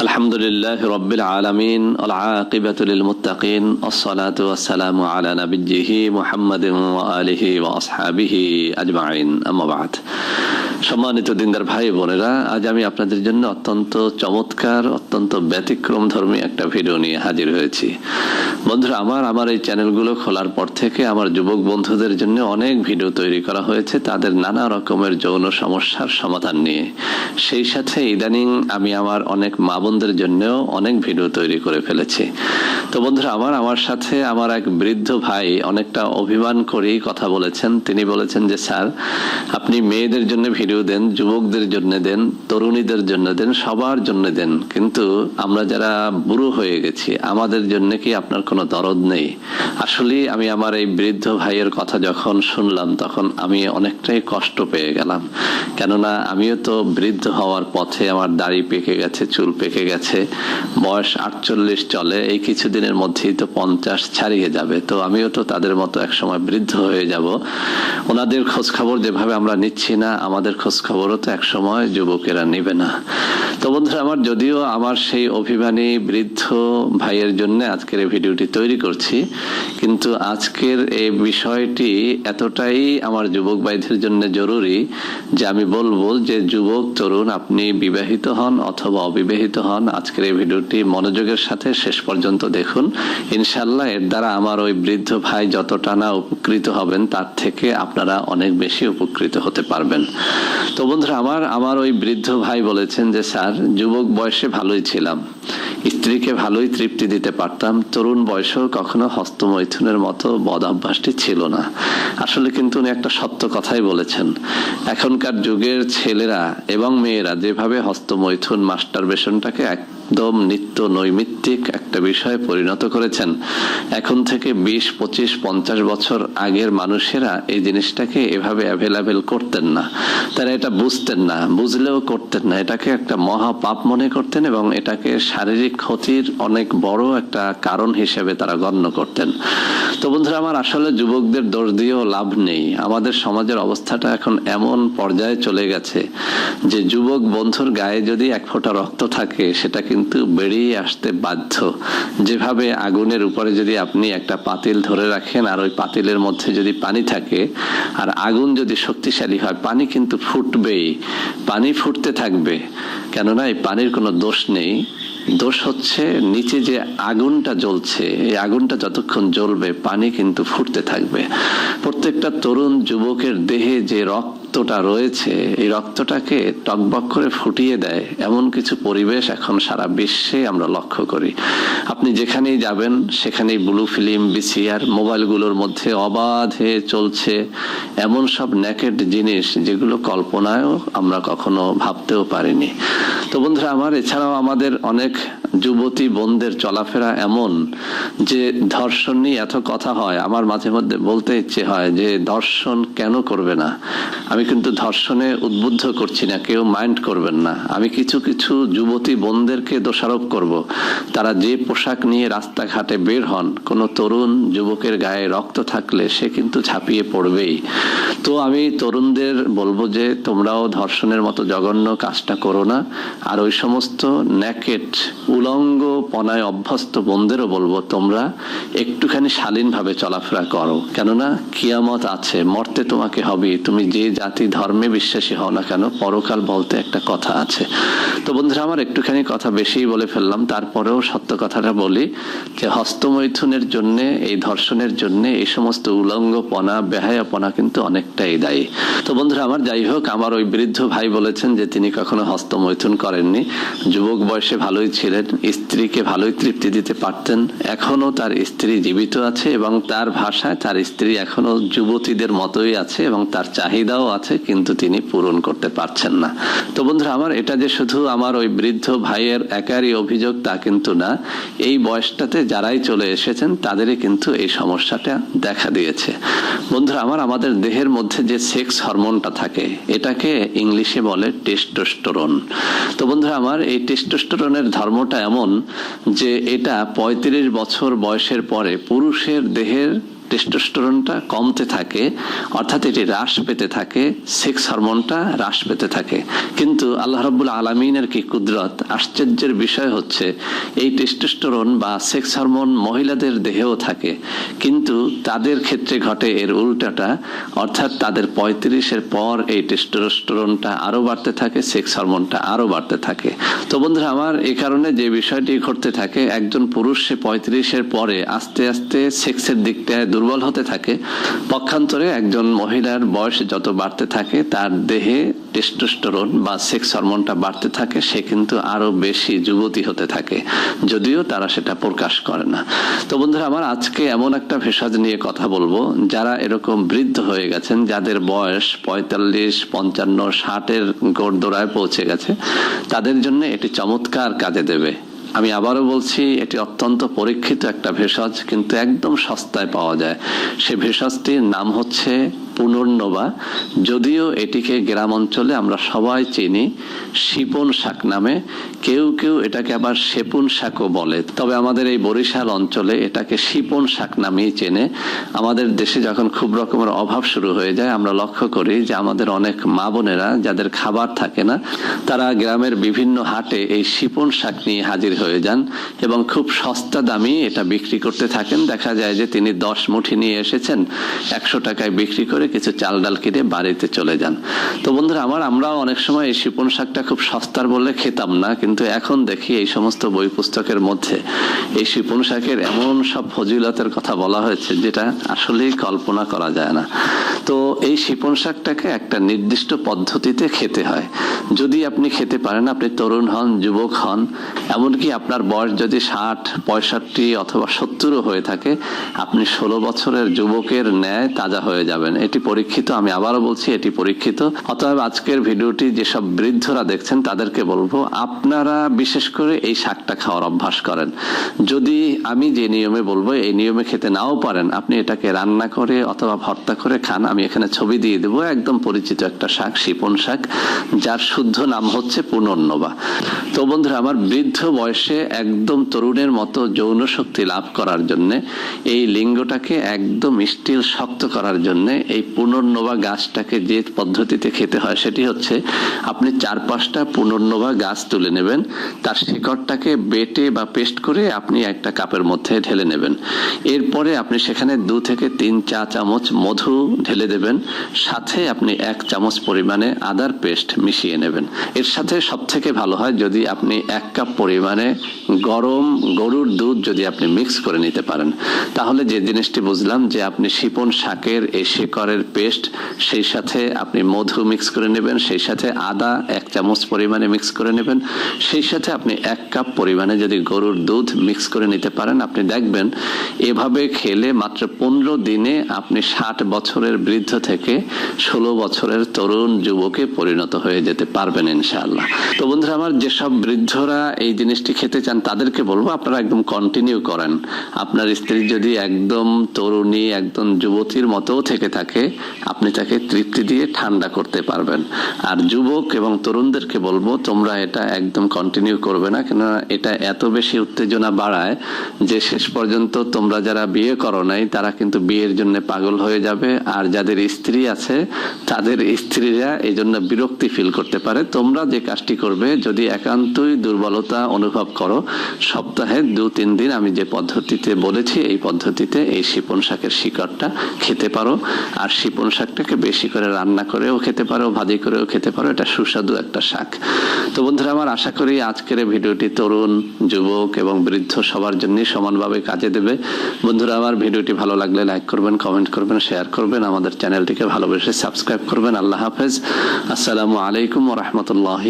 الحمد لله رب العالمين العاقبة للمتقين الصلاة والسلام على نبيه محمد وآله وأصحابه أجمعين. أما بعد সম্মানিত দিনদার ভাই বোনেরা, আজ আমি আপনাদের জন্য অত্যন্ত চমৎকার, অত্যন্ত ব্যতিক্রম ধর্মী একটা ভিডিও নিয়ে হাজির হয়েছি। বন্ধুরা, আমার আমার এই চ্যানেলগুলো খোলার পর থেকে আমার যুবক বন্ধুদের জন্য অনেক ভিডিও তৈরি করা হয়েছে, তাদের নানা রকমের যৌন সমস্যার সমাধান নিয়ে। সেই সাথে ইদানিং আমি আমার অনেক মা বোনদের জন্যও অনেক ভিডিও তৈরি করে ফেলেছি। তো বন্ধুরা, আমার আমার সাথে আমার এক বৃদ্ধ ভাই অনেকটা অভিমান করেই কথা বলেছেন। তিনি বলেছেন যে, স্যার, আপনি মেয়েদের জন্য ভিডিও দেন, যুবকদের জন্য দেন, তরুণীদের জন্য দেন, সবার জন্য দেন। কিন্তু আমরা যারা বুড়ো হয়ে গেছি, আমাদের জন্য কি আপনার কোনো দরদ নেই? আসলে আমি আমার এই বৃদ্ধ ভাইয়ের কথা যখন শুনলাম, তখন আমি অনেকটাই কষ্ট পেয়ে গেলাম। কেননা আমিও তো বৃদ্ধ হওয়ার পথে আমার দাড়ি পেকে গেছে, চুল পেকে গেছে। বয়স আটচল্লিশ চলে, এই কিছুদিনের মধ্যেই তো পঞ্চাশ ছাড়িয়ে যাবে। তো আমিও তো তাদের মতো একসময় বৃদ্ধ হয়ে যাব। ওনাদের খোঁজ খবর যেভাবে আমরা নিচ্ছি না, আমাদের খোঁজ খবরও তো একসময় যুবকেরা নেবে না। তো বন্ধুরা আমার যদিও আমার সেই অভিমানী বৃদ্ধ ভাইয়ের জন্য আজকের এই ভিডিওটি তৈরি করছি, কিন্তু আজকের এই বিষয়টি এতটাই আমার যুবক ভাইদের জন্য জরুরি যে আমি বলব যে, যুবক, তরুণ, আপনি বিবাহিত হন অথবা অবিবাহিত হন, আজকের এই ভিডিওটি মনোযোগের সাথে শেষ পর্যন্ত দেখুন। ইনশাল্লাহ এর দ্বারা আমার ওই বৃদ্ধ ভাই যতটা না উপকৃত হবেন, তার থেকে আপনারা অনেক বেশি উপকৃত হতে পারবেন। তো বন্ধুরা, আমার আমার ওই বৃদ্ধ ভাই বলেছেন যে, স্যার, যুবক বয়সে ভালোই ছিলাম। স্ত্রীকে ভালোই তৃপ্তি দিতে পারতাম। তরুণ বয়সেও কখনো হস্তমৈথুনের মতো বদ অভ্যাসটি ছিল না। আসলে কিন্তু উনি একটা সত্য কথাই বলেছেন। এখনকার যুগের ছেলেরা এবং মেয়েরা যেভাবে হস্তমৈথুন মাস্টার বেশনটাকে একদম নিত্য নৈমিত্তিক একটা বিষয়ে পরিণত করেছেন। এখন থেকে বিশ, পঁচিশ, পঞ্চাশ বছর আগের মানুষেরা এই জিনিসটাকে এভাবে অ্যাভেলেবেল করতেন না। তারা এটা বুঝতেন না, বুঝলেও করতেন না। এটাকে একটা মহা পাপ মনে করতেন এবং এটাকে শারীরিক ক্ষতির অনেক বড় একটা কারণ হিসেবে তারা গণ্য করতেন। তো বন্ধুরা, আমার আসলে যুবকদের দোষ দিয়েও লাভ নেই। আমাদের সমাজের অবস্থাটা এখন এমন পর্যায়ে চলে গেছে যে যুবক বন্ধুর গায়ে যদি এক ফোঁটা রক্ত থাকে, সেটা কিন্তু বেরিয়ে আসতে বাধ্য। যেভাবে আগুনের উপরে যদি আপনি একটা পাতিল ধরে রাখেন, আর ওই পাতিলের মধ্যে যদি পানি থাকে, আর আগুন যদি শক্তিশালী হয়, পানি কিন্তু ফুটবেই, পানি ফুটতে থাকবে। কেননা এই পানির কোনো দোষ নেই। দোষ হচ্ছে নিচে যে আগুনটা জ্বলছে, এই আগুনটা যতক্ষণ জ্বলবে, পানি কিন্তু ফুটতে থাকবে। প্রত্যেকটা তরুণ, যুবকের দেহে যে রক্তটা রয়েছে, এই রক্তটাকে টকবক করে ফুটিয়ে দেয়, এমন কিছু পরিবেশ এখন সারা বিশ্বে আমরা লক্ষ্য করি। আপনি যেখানেই যাবেন, সেখানেই ব্লু ফিল্ম, বিসিআর মোবাইলগুলোর মধ্যে অবাধে চলছে, এমন সব নেকেড জিনিস যেগুলো কল্পনায়ও আমরা কখনো ভাবতেও পারিনি। তো বন্ধুরা আমার, এছাড়াও আমাদের অনেক যুবতী বোনদের চলাফেরা এমন যে ধর্ষণ নিয়ে এত কথা হয়, আমার মাঝে মধ্যে বলতে ইচ্ছে হয় যে ধর্ষণ কেন করবে না? আমি কিন্তু ধর্ষণে উদ্বুদ্ধ করছি না, কেউ মাইন্ড করবেন না। আমি কিছু কিছু যুবতী বোনদেরকে দোষারোপ করব। তারা যে পোশাক নিয়ে রাস্তাঘাটে বের হন, কোনো তরুণ যুবকের গায়ে রক্ত থাকলে সে কিন্তু ঝাঁপিয়ে পড়বেই। তো আমি তরুণদের বলব যে তোমরাও ধর্ষণের মতো জঘন্য কাজটা করো না, আর ওই সমস্ত ন্যাকেট উলঙ্গ পনায় অভ্যস্ত বোনদেরও বলব, তোমরা একটুখানি শালীনভাবে চলাফেরা করো। কেননা কিয়ামত আছে, মরতে তোমাকে হবে। তুমি যে জাতি, ধর্মে বিশ্বাসী হও না কেন, পরকাল বলতে একটা কথা আছে। তো বন্ধুরা, আমার একটুখানি কথা বেশিই বলে ফেললাম। তারপরেও সত্য কথাটা বলি যে, হস্তমৈথুনের জন্য, এই ধর্ষণের জন্য, এই সমস্ত উলঙ্গপনা, বেহায়াপনা কিন্তু অনেকটাই দায়ী। তো বন্ধুরা, আমার যাই হোক, আমার ওই বৃদ্ধ ভাই বলেছেন যে, তিনি কখনো হস্তমৈথুন করেননি। যুবক বয়সে ভালোই ছিলেন। স্ত্রীকে ভালোই তৃপ্তি দিতে পারতেন। এখনও তার স্ত্রী জীবিত আছে এবং তার ভাষায় তার স্ত্রী এখনও যুবতীদের মতোই আছে এবং তার চাহিদাও আছে, কিন্তু তিনি পূরণ করতে পারছেন না। তো বন্ধুরা, আমার এটা যে শুধু আমার ওই বৃদ্ধ ভাইয়ের একারই অভিযোগ তা কিন্তু না। এই বয়সটাতে যারাই চলে এসেছেন, তাদেরই কিন্তু এই সমস্যাটা দেখা দিয়েছে। বন্ধুরা, আমার আমাদের দেহের মধ্যে যে সেক্স হরমোনটা থাকে, এটাকে ইংলিশে বলে টেস্টোস্টেরন। তো বন্ধুরা, আমার এই টেস্টোস্টেরনের ধর্মটা এমন যে এটা পঁয়ত্রিশ বছর বয়সের পরে পুরুষের দেহের টেস্টোস্টেরনটা কমতে থাকে, অর্থাৎ এটি হ্রাস পেতে থাকে সেক্স হরমোনটা হ্রাস পেতে থাকে। কিন্তু আল্লাহ রাব্বুল আলমিনের কি কুদরত? আশ্চর্যের বিষয় হচ্ছে, এই টেস্টোস্টেরন বা সেক্স হরমোন মহিলাদের দেহেও থাকে। কিন্তু তাদের ক্ষেত্রে ঘটে এর উল্টাটা, অর্থাৎ তাদের পঁয়ত্রিশের পর এই টেস্টোস্টেরনটা আরও বাড়তে থাকে সেক্স হরমোনটা আরও বাড়তে থাকে। তো বন্ধুরা, আমার এই কারণে যে বিষয়টি ঘটতে থাকে, একজন পুরুষ সে পঁয়ত্রিশের পরে আস্তে আস্তে সেক্সের দিকটায় দুর্বল হতে থাকে। পক্ষান্তরে একজন মহিলার বয়স যত বাড়তে থাকে, তার দেহে টেস্টোস্টেরন বা সেক্স হরমোনটা বাড়তে থাকে, সে কিন্তু আরও বেশি যুবতী হতে থাকে। যদিও তারা সেটা প্রকাশ করে না। তো বন্ধুরা, আমার আজকে এমন একটা ভেষজ নিয়ে কথা বলব, যারা এরকম বৃদ্ধ হয়ে গেছেন, যাদের বয়স পঁয়তাল্লিশ, পঞ্চান্ন, ষাটের গোড়দোড়ায় পৌঁছে গেছে, তাদের জন্য এটি চমৎকার কাজে দেবে। আমি আবারও বলছি, এটি অত্যন্ত পরীক্ষিত একটা ভেষজ, কিন্তু একদম সস্তায় পাওয়া যায়। সে ভেষজটির নাম হচ্ছে পুনর্নবা। যদিও এটিকে গ্রাম অঞ্চলে আমরা সবাই চিনি, শিপন শাক নামে। কেউ কেউ এটাকে আবার সেপুন শাকও বলে। তবে আমাদের এই বরিশাল অঞ্চলে এটাকে শিপন শাক নামেই চেনে। আমাদের দেশে যখন খুব রকমের অভাব শুরু হয়ে যায়, আমরা লক্ষ্য করি যে আমাদের অনেক মা বোনেরা যাদের খাবার থাকে না, তারা গ্রামের বিভিন্ন হাটে এই শিপন শাক নিয়ে হাজির হয়ে যান এবং খুব সস্তা দামি এটা বিক্রি করতে থাকেন। দেখা যায় যে তিনি দশ মুঠি নিয়ে এসেছেন, একশো টাকায় বিক্রি করে কিছু চাল ডাল কিনে বাড়িতে চলে যান। তো বন্ধুরা, আমার আমরাও অনেক সময় এই শিপন শাকটা খুব সস্তার বললে খেতাম না, কিন্তু এখন দেখি এই সমস্ত বই পুস্তকের মধ্যে এই শিপন শাকের এমন সব ফজিলতের কথা বলা হয়েছে, যেটা আসলেই কল্পনা করা যায় না। তো এই শিপন শাকটাকে একটা নির্দিষ্ট পদ্ধতিতে খেতে হয়। যদি আপনি খেতে পারেন, আপনি তরুণ হন, যুবক হন, এমনকি আপনার বয়স যদি ষাট, পঁয়ষট্টি অথবা সত্তরও হয়ে থাকে, আপনি ষোলো বছরের যুবকের ন্যায় তাজা হয়ে যাবেন। এটি পরীক্ষিত, আমি আবারও বলছি এটি পরীক্ষিত। অতএব আজকের ভিডিওটি যেসব বৃদ্ধরা দেখছেন তাদেরকে বলব, আপনারা বিশেষ করে এই শাকটা খাওয়ার অভ্যাস করেন। যদি আমি যে নিয়মে বলব, এই নিয়মে খেতে নাও পারেন, আপনি এটাকে রান্না করে অথবা ভর্তা করে খান, আমি এখানে ছবি দিয়ে দেবো, একদম পরিচিত একটা শাক, শিপন শাক, যার শুদ্ধ নাম হচ্ছে পুনর্নবা। তো বন্ধুরা, আমার বৃদ্ধ বয়সে একদম তরুণের মতো যৌন শক্তি লাভ করার জন্য, এই লিঙ্গটাকে একদম স্টিল শক্ত করার জন্য, এই পুনর্নবা গাছটাকে যে পদ্ধতিতে খেতে হয় সেটি হচ্ছে আপনি চার পাঁচটা পুনর্নবা গাছ তুলে নেবেন, তার শিকড়টাকে বেটে বা পেস্ট করে আপনি একটা কাপের মধ্যে ঢেলে নেবেন। এরপরে আপনি সেখানে দু থেকে তিন চা চামচ মধু ঢেলে দেবেন, সাথে আপনি এক চামচ পরিমাণে আদার পেস্ট মিশিয়ে নেবেন। এর সাথে সব থেকে ভালো হয় যদি আপনি এক কাপ পরিমাণে গরম গরুর দুধ যদি আপনি মিক্স করে নিতে পারেন। তাহলে যে জিনিসটি বুঝলাম যে আপনি শিপন শাকের এই শিকড়ের পেস্ট সেই সাথে আপনি মধু মিক্স করে নেবেন সেই সাথে আদা চামচ পরিমাণে মিক্স করে নেবেন। সেই সাথে আপনি এক কাপ পরিমাণে যদি গরুর দুধ মিক্স করে নিতে পারেন, আপনি দেখবেন এভাবে খেলে মাত্র পনেরো দিনে আপনি ষাট বছরের বৃদ্ধ থেকে ষোলো বছরের তরুণ যুবকে পরিণত হয়ে যেতে পারবেন ইনশাআল্লাহ। তো বন্ধুরা, আমার যেসব বৃদ্ধরা এই জিনিসটি খেতে চান, তাদেরকে বলব আপনারা একদম কন্টিনিউ করেন। আপনার স্ত্রী যদি একদম তরুণী, একদম যুবতীর মতো থেকে থাকে, আপনি তাকে তৃপ্তি দিয়ে ঠান্ডা করতে পারবেন। আর যুবক এবং তরুণদেরকে বলব, তোমরা এটা একদম কন্টিনিউ করবে না, কেননা এটা এত বেশি উত্তেজনা বাড়ায় যে শেষ পর্যন্ত তোমরা যারা বিয়ে করো নাই, তারা কিন্তু বিয়ের জন্য পাগল হয়ে যাবে। আর যাদের স্ত্রী আছে, তাদের স্ত্রীরা এই জন্য বিরক্তি ফিল করতে পারে। তোমরা যে কাজটি করবে, যদি একান্তই দুর্বলতা অনুভব করো, সপ্তাহে দু, তিন দিন আমি যে পদ্ধতিতে বলেছি, এই পদ্ধতিতে এই শিপন শাকের শিকড়টা খেতে পারো। আর শিপন শাকটাকে বেশি করে রান্না করেও খেতে পারো, ভাজি করেও খেতে পারো, এটা সুস্বাদু একটা শাক। তো বন্ধুরা, আমার আশা করি আজকের ভিডিওটি তরুণ, যুবক এবং বৃদ্ধ সবার জন্য সমানভাবে কাজে দেবে। বন্ধুরা, আমার ভিডিওটি ভালো লাগলে লাইক করবেন কমেন্ট করবেন শেয়ার করবেন, আমাদের চ্যানেলটিকে ভালোবেসে সাবস্ক্রাইব করবেন। আল্লাহ হাফেজ। আসসালামু আলাইকুম রহমতুল্লাহ